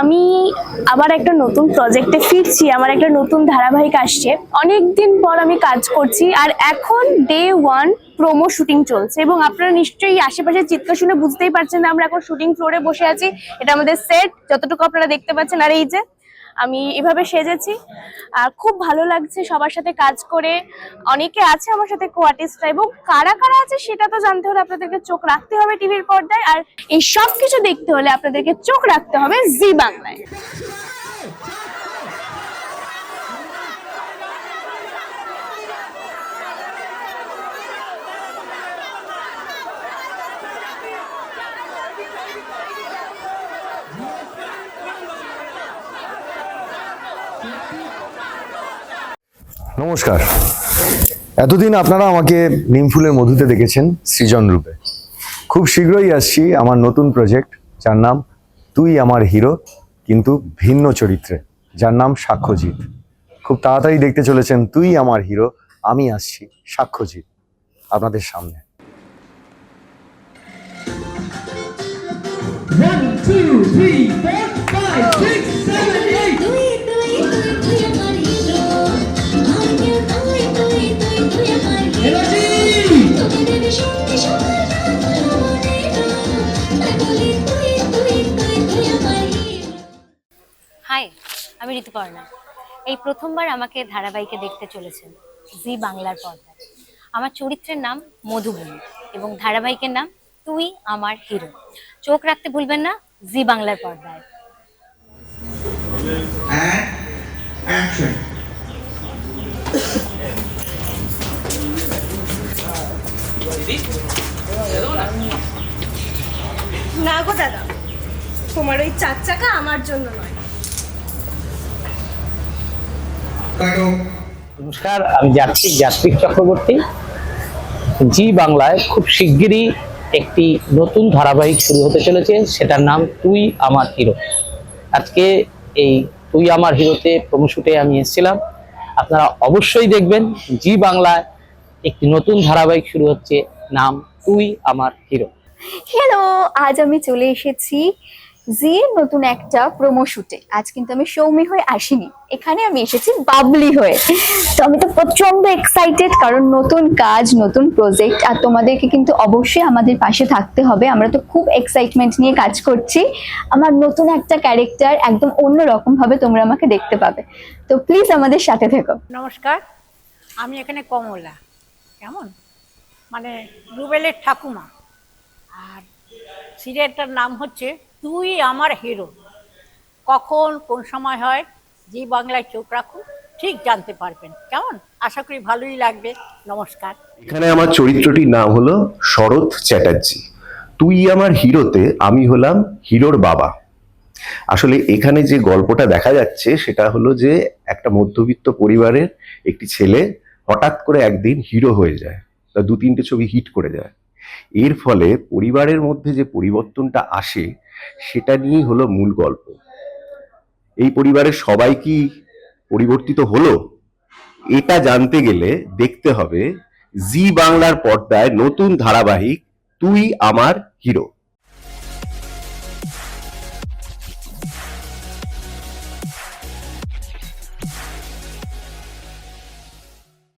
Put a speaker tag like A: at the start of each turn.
A: আমি আবার একটা নতুন প্রজেক্টে ফিরছি, আমার একটা নতুন ধারাবাহিক আসছে। অনেক দিন পর আমি কাজ করছি আর এখন ডে ওয়ান প্রোমো শুটিং চলছে এবং আপনারা নিশ্চয়ই আশেপাশে চিৎকার শুনে বুঝতেই পারছেন আমরা এখন শুটিং ফ্লোরে বসে আছি। এটা আমাদের সেট যতটুকু আপনারা দেখতে পাচ্ছেন। আর এই যে আমি এভাবে সেজেছি। আর খুব ভালো লাগছে সবার সাথে কাজ করে। অনেকে আছে আমার সাথে কোয়ার্টিস্টরা এবং কারা কারা আছে সেটা তো জানতে হলে আপনাদেরকে চোখ রাখতে হবে টিভির পর্দায়। আর এই সব কিছু দেখতে হলে আপনাদেরকে চোখ রাখতে হবে জি বাংলায়।
B: নমস্কার। এতদিন আপনারা আমাকে নিমফুলের মধুতে দেখেছেন সৃজন রূপে। খুব শীঘ্রই আসছি আমার নতুন প্রজেক্ট যার নাম তুই আমার হিরো কিন্তু ভিন্ন চরিত্রে যার নাম সাক্ষ্যজিৎ। খুব তাড়াতাড়ি দেখতে চলেছেন তুই আমার হিরো আমি আসছি সাক্ষ্যজিৎ আপনাদের সামনে।
C: One, two, three, four,
D: hi আমি ঋতুপর্ণা এই প্রথমবার আমাকে ধারাবাহিকে দেখতে চলেছেন জি বাংলার পর্দায়। আমার চরিত্রের নাম মধুবনী এবং ধারাবাহিকের নাম তুই আমার হিরো। চোখ রাখতে ভুলবেন না জি বাংলার পর্দায়।
A: না গো দাদা তোমার ওই চার চাকা আমার জন্য নয়।
E: নমস্কার আমি যাত্রিক যাত্রিক চক্রবর্তী। জি বাংলায় খুব শিগগিরই একটি নতুন ধারাবাহিক শুরু হতে চলেছে সেটার নাম তুই আমার হিরো। আজকে এই তুই আমার হিরোতে প্রমোশুটে আমি এসেছিলাম। আপনারা অবশ্যই দেখবেন জি বাংলায় একটি নতুন ধারাবাহিক শুরু হচ্ছে নাম তুই আমার হিরো।
F: হ্যালো আজ আমি চলে এসেছি জির নতুন একটা প্রোমো শুটে আজ কিন্তু আমি সৌমি হয়ে আসিনি। এখানে আমি এসেছি বাবলি হয়ে। তো আমি তো প্রচণ্ড এক্সাইটেড কারণ নতুন কাজ, নতুন প্রজেক্ট আর তোমাদেরকে কিন্তু অবশ্যই আমাদের পাশে থাকতে হবে। আমরা তো খুব এক্সাইটমেন্ট নিয়ে কাজ করছি। আমার নতুন একটা ক্যারেক্টার একদম অন্য রকম ভাবে তোমরা আমাকে দেখতে পাবে। তো প্লিজ আমাদের সাথে থেকো।
G: নমস্কার, আমি এখানে কমলা। কেমন? মানে রুবেলের ঠাকুমা। আর সিরিয়ালটার নাম হচ্ছে তুই আমার হিরো কখন, কোন সময় হয়, জি বাংলায় চোখ রাখুন, ঠিক জানতে পারবেন। কেমন? আশা করি ভালোই লাগবে। নমস্কার।
H: এখানে আমার চরিত্রটির নাম হলো শরৎ চ্যাটার্জি। তুই আমার হিরোতে, আমি হলাম হিরোর বাবা। আসলে এখানে যে গল্পটা দেখা যাচ্ছে, সেটা হলো যে একটা মধ্যবিত্ত পরিবারের একটি ছেলে হঠাৎ করে একদিন হিরো হয়ে যায়। দু তিনটে ছবি হিট করে যায়। এর ফলে পরিবারের মধ্যে যে পরিবর্তনটা আসে, সেটা নিয়েই হলো মূল গল্প। এই পরিবারের সবাই কি পরিবর্তিত হলো? এটা জানতে গেলে দেখতে হবে, জি বাংলার পর্দায় নতুন ধারাবাহিক, তুই আমার হিরো।